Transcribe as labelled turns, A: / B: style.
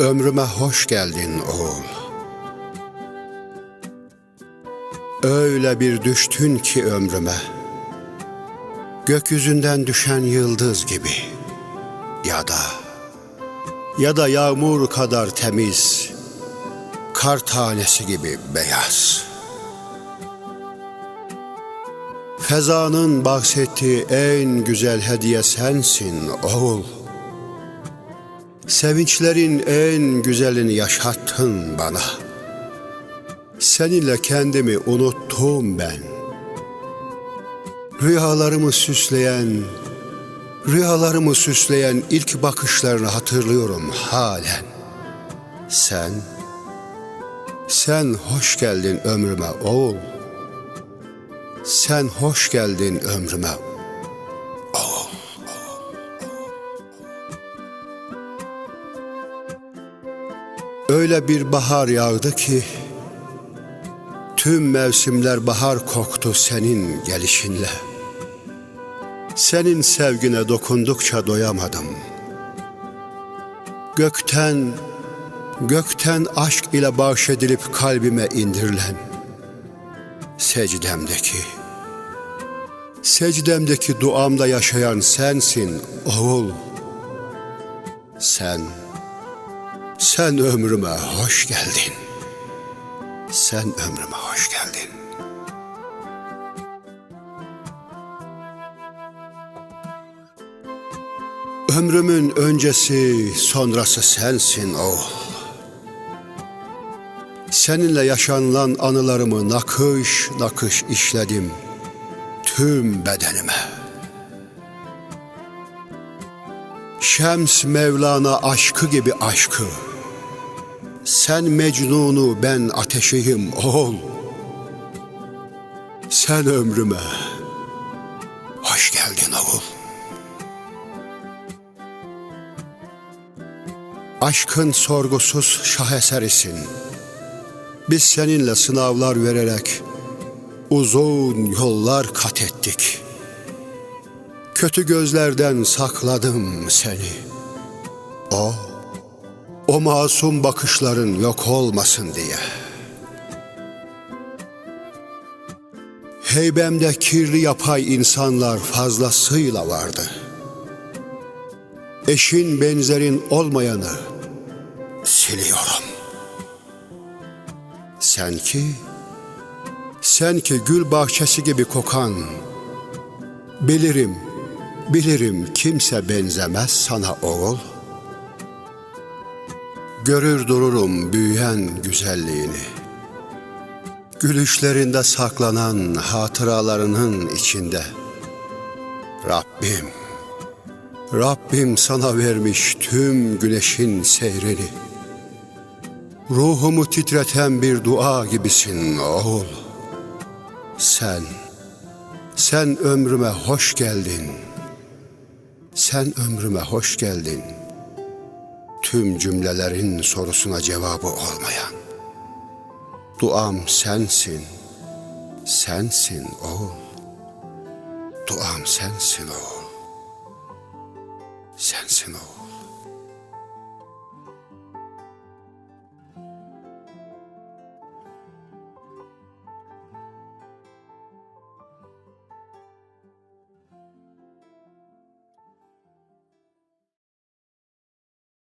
A: ömrüme hoş geldin oğul. Öyle bir düştün ki ömrüme, gökyüzünden düşen yıldız gibi ya da ya da yağmur kadar temiz, kar tanesi gibi beyaz. Fezanın bahsettiği en güzel hediye sensin oğul. Sevinçlerin en güzelini yaşattın bana. Seninle kendimi unuttum ben. Rüyalarımı süsleyen, rüyalarımı süsleyen ilk bakışlarını hatırlıyorum halen. Sen, sen hoş geldin ömrüme oğul. Sen hoş geldin ömrüme Öyle bir bahar yağdı ki Tüm mevsimler bahar koktu senin gelişinle. Senin sevgine dokundukça doyamadım. Gökten, gökten aşk ile bahşedilip kalbime indirilen secdemdeki, secdemdeki duamda yaşayan sensin oğul. Sen, sen ömrüme hoş geldin. Sen ömrüme hoş geldin. Ömrümün öncesi, sonrası sensin oğul. Seninle yaşanılan anılarımı nakış nakış işledim tüm bedenime. Şems Mevlana aşkı gibi aşkı, sen Mecnun'u ben ateşeyim oğul. Sen ömrüme hoş geldin oğul. Aşkın sorgusuz şaheserisin. Biz seninle sınavlar vererek uzun yollar kat ettik. Kötü gözlerden sakladım seni. O o masum bakışların yok olmasın diye. Heybemde kirli yapay insanlar fazlasıyla vardı. Eşin benzerin olmayanı siliyorum. Sen ki, sen ki gül bahçesi gibi kokan, bilirim, bilirim kimse benzemez sana oğul. Görür dururum büyüyen güzelliğini. Gülüşlerinde saklanan hatıralarının içinde. Rabbim, Rabbim sana vermiş tüm güneşin seyrini. Ruhumu titreten bir dua gibisin oğul. Sen, sen ömrüme hoş geldin. Sen ömrüme hoş geldin.'' tüm cümlelerin sorusuna cevabı olmayan. Duam sensin, sensin oğul. Duam sensin oğul. Sensin oğul.